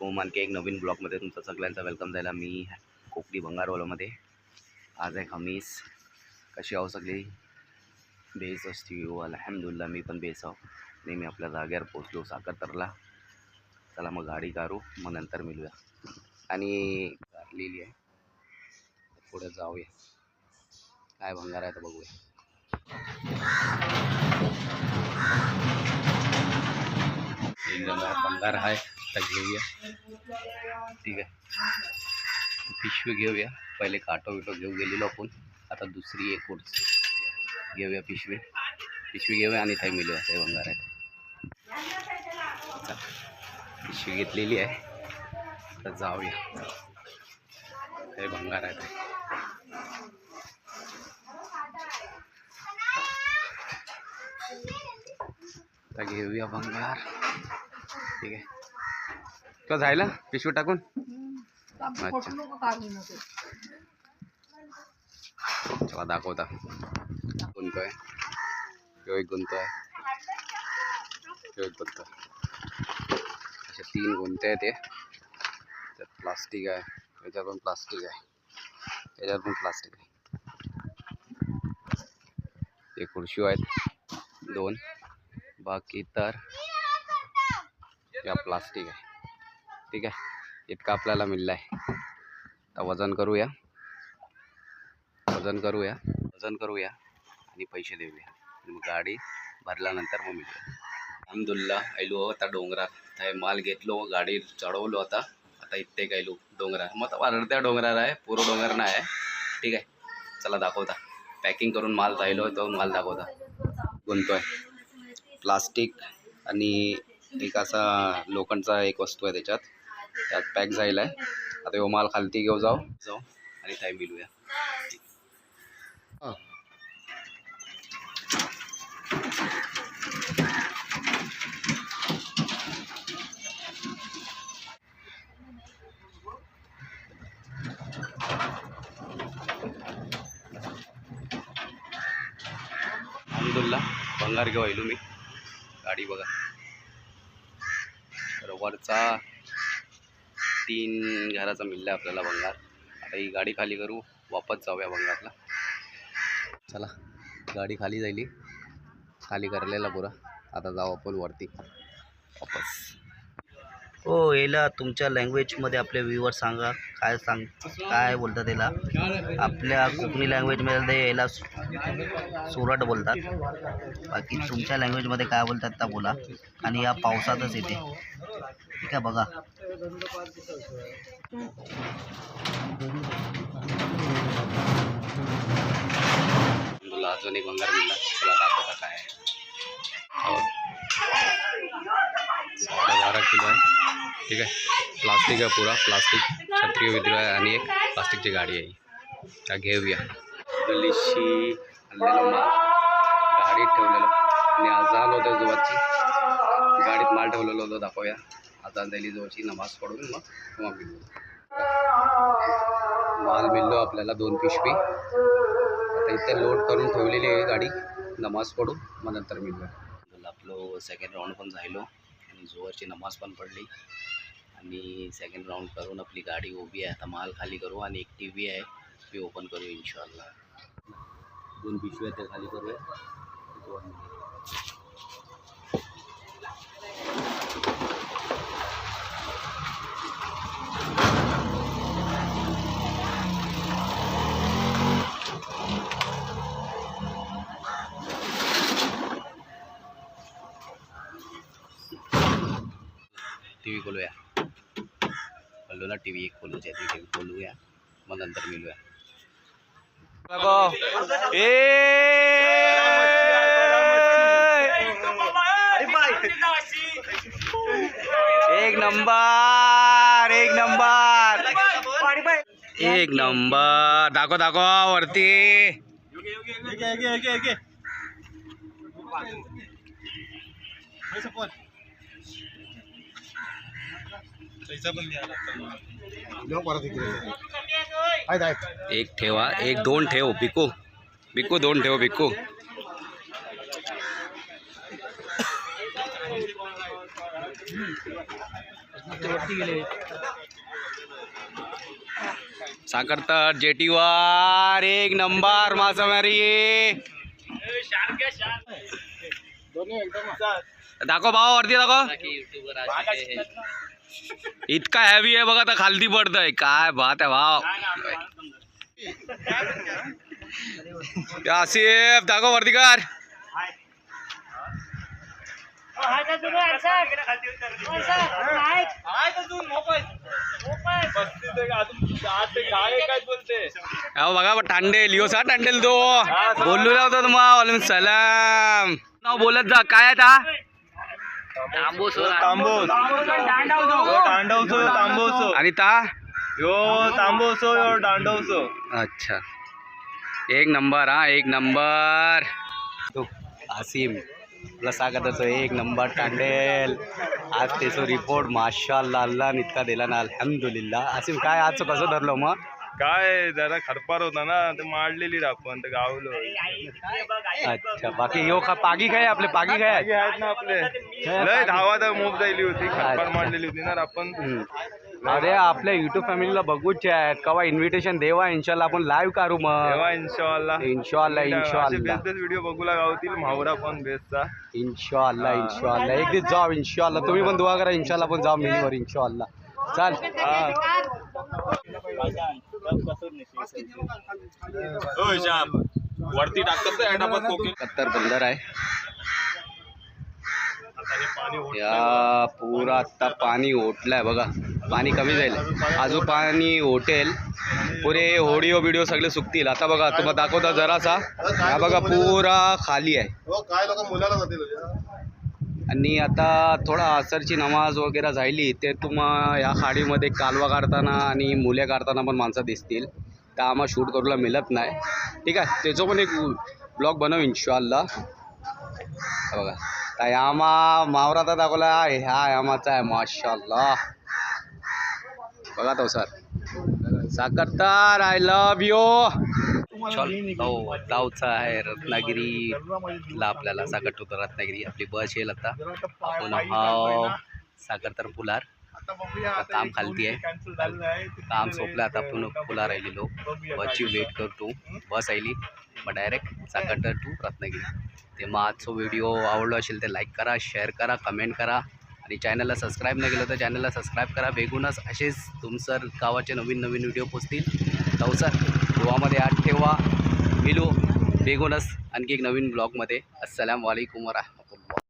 हो आणखी एक नवीन ब्लॉगमध्ये तुमचं सगळ्यांचं वेलकम झाला मी कोकणी भंगारवालामध्ये. आज आहे खमीस. कशी आहो सगळी? बेस असती हो अलहमदुल्ला मी पण बेस आहो. नेहमी आपल्या जागेवर पोचलो साखरतरला. चला मग गाडी काढू मग नंतर मिळूया. आणि लिहिली आहे. पुढे जाऊया. काय भंगार आहे तर बघूया. एकदम भंगार आहे. तर घेऊया. ठीक आहे. पिशवी घेऊया. पहिले काटो विटो घेऊ गेलेलो आपण. आता दुसरी एक पुढची घेऊया पिशवी पिशवी घेऊया आणि काही मिळूया. ते भंगार आहे. पिशवी घेतलेली आहे. तर जाऊया. हे भंगार आहे. ते घेऊया भंगार ठीक आहे. तो जायला पिशवी टाकून? अच्छा. चला दाखवता गुंतो आहे ह्यो एक गुंतो आहे ह्यो एक गुंतो आहे असे तीन गुंते आहेत ते. त्यात प्लास्टिक आहे. याच्यात पण प्लास्टिक आहे. याच्यात पण प्लास्टिक आहे. हे खुर्शी आहेत. दोन. बाकी तर या प्लास्टिक आहे. ठीक आहे. इतका आपल्याला मिळलं आहे तर वजन करूया. वजन करूया. वजन करूया. आणि पैसे देऊया. मग गाडी भरल्यानंतर मग मिळूया. अहमदुल्ला आयलो हो, आता डोंगरात. थंय माल घेतलो गाडी चढवलो आता. आता इथे गेलो डोंगरात. मग आता अर्ध्या डोंगरार आहे पूर्व डोंगर नाही आहे. ठीक आहे. चला दाखवता. पॅकिंग करून माल राहिलो तो माल दाखवता. गुंतोय. प्लास्टिक आणि एक असा लोखंडचा एक वस्तू आहे त्याच्यात. त्यात पॅक झालेला आहे. आता ह्यो माल खालती घेऊ जाऊ. जाऊ. आणि टाईम मिळूया. अहमदुल्ला भंगार घेऊ आलो मी. गाडी बघा. तर वरचा तीन घराचा मिळला आपल्याला भंगार. आता ही गाडी खाली करू वापस जाऊया भंगारला. चला गाडी खाली जायली. खाली करलेला पुरा. आता जाऊ आपण वरती. वापस. हो याला तुमच्या लँग्वेजमध्ये आपले व्ह्यूवर सांगा काय सांग काय बोलतात याला? आपल्या कोकणी लँग्वेजमध्ये याला सुरट बोलतात. बाकी तुमच्या लँग्वेजमध्ये काय बोलतात त्या बोला. आणि या पावसातच येते. ठीक आहे बघा. अजून एक भंगार मिळला तुला दाखवता काय आहे हो. साडेबारा किलो आहे ठीक आहे. प्लास्टिक आहे पुरा. प्लास्टिक छत्री विद्र आहे आणि एक प्लास्टिकची गाडी आहे त्या घेऊया. गल्लीशी आणलेलं माल. गाडीत ठेवलेलं. आणि आजान होतं जोवाची. गाडीत माल ठेवलेलं होतं. दाखवूया. आजान दिली जोवाची नमाज पडून मग मिळू माल मिळलो आपल्याला दोन पिशवी आता इथे लोड करून ठेवलेली आहे गाडी. नमाज पडू मग नंतर मिळूया. आपलं सेकंड राऊंड पण झालो आणि जोवरची नमाज पण पडली. आणि सेकंड राऊंड करून आपली गाडी उभी आहे आता माल खाली करू आणि एक टी व्ही आहे ती ओपन करू इन्शॉल्ला दोन पिशव्या त्या खाली करूया दोन टी व्ही खोलूया बोललो ना टी व्ही एक खोलूच्या टी व्ही खोलूया मग नंतर मिळूया एक नंबर एक नंबर एक नंबर दाखव दाखव वरती एक ठेवा एक दोन ठेव बिकू बिकू दोन ठेव बिकू साखरतर जेटीवर एक नंबर मासेमारी. दाखव भावा वरती दाखव. इतका हॅवी आहे बघा आता खालती पडतंय. काय बात आहे भाव. आसिफ दाखव वरती कर बघा टांडेल. यो सा टांडेल तो. बोलू लावतो तुम्हाला सलाम. नाव बोलत जा. काय आहे ता? तांबूस. दांडवसो तांबवसो आणि ता? यो तांबवसो यो दांडवसो अच्छा. एक नंबर हा एक नंबर. तो आसिम. आपला सागताचं एक नंबर टांडेल आज त्याचं रिपोर्ट माशाल्ला अल्ला इतका दिला ना अल्हम्दुलिल्ला आसिम काय आजचं कसं धरलं मग? काय जरा खरपार होता ना ते मारलेली आपण ते गावलो. अच्छा बाकी यो का पागी काय आपले पागी काय आहेत ना आपले. लय धावा तर मोब जायली होती खरपार. मारलेली होती ना आपण. अरे आपल्या युट्यूब फॅमिलीला बघूचे आहेत कवा इन्व्हिटेशन देवा इन्शाल्लाह आपण लाईव्ह करू मग. तेव्हा इन्शाअल्लाह इन्शाअल्लाह असे इन्शाअल्लाह बेस्ट बेस्ट व्हिडिओ बघूला गावतील मावरा पण बेस्टचा. इन्शाअल्लाह इन्शाअल्लाह एक दिवस जाऊ इन्शाअल्लाह तुम्ही पण दुआ करा इन्शाअल्लाह पण जाऊ मिलीवर इन्शाअल्लाह चाल. वरती टाकतात कत्तर बंदर आहे. या पुरा आत्ता पाणी ओटलाय बघा. पाणी कमी जाईल. अजून पाणी ओटेल. पुरे होडिओ बिडिओ सगळे सुकतील. आता बघा तुम्हाला दाखवता जरासा. हा बघा पुरा खाली आहे. आणि आता थोडा असरची नमाज वगैरे झाली ते तुम्हा या खाडीमध्ये कालवा काढताना आणि मुले काढताना पण माणसं दिसतील. तर आम्हाला शूट करूला मिळत नाही. ठीक आहे त्याचं पण एक ब्लॉग बनव इन्शाल्ला बघा तर यामा मावराचा दाखवला आहे हा यामाचा आहे माशाल्ला बघा तो sir. Sakhartar I love you गावचा आहे रत्नागिरीला आपल्याला साखर होतं. रत्नागिरी. आपली बस येईल आता. आपण हा साखरतर पुलार आता काम खालती आहे. काम सोपलं आता आपण पुला राहिलेलो बसची वेट करतो. बस आली. मग डायरेक्ट साखरतर टू रत्नागिरी. ते मग आजचा व्हिडिओ आवडला असेल तर लाईक करा शेअर करा कमेंट करा. आणि चॅनलला सबस्क्राईब नाही केलं तर चॅनलला सबस्क्राईब करा. बेगूनच असेच तुमसर गावाचे नवीन नवीन व्हिडिओ पोचतील. तवसर गोवामध्ये आठ ठेवा. मिलो बेगोनस आणखी एक नवीन ब्लॉगमध्ये. अस्सलाम वालेकुम वरहमत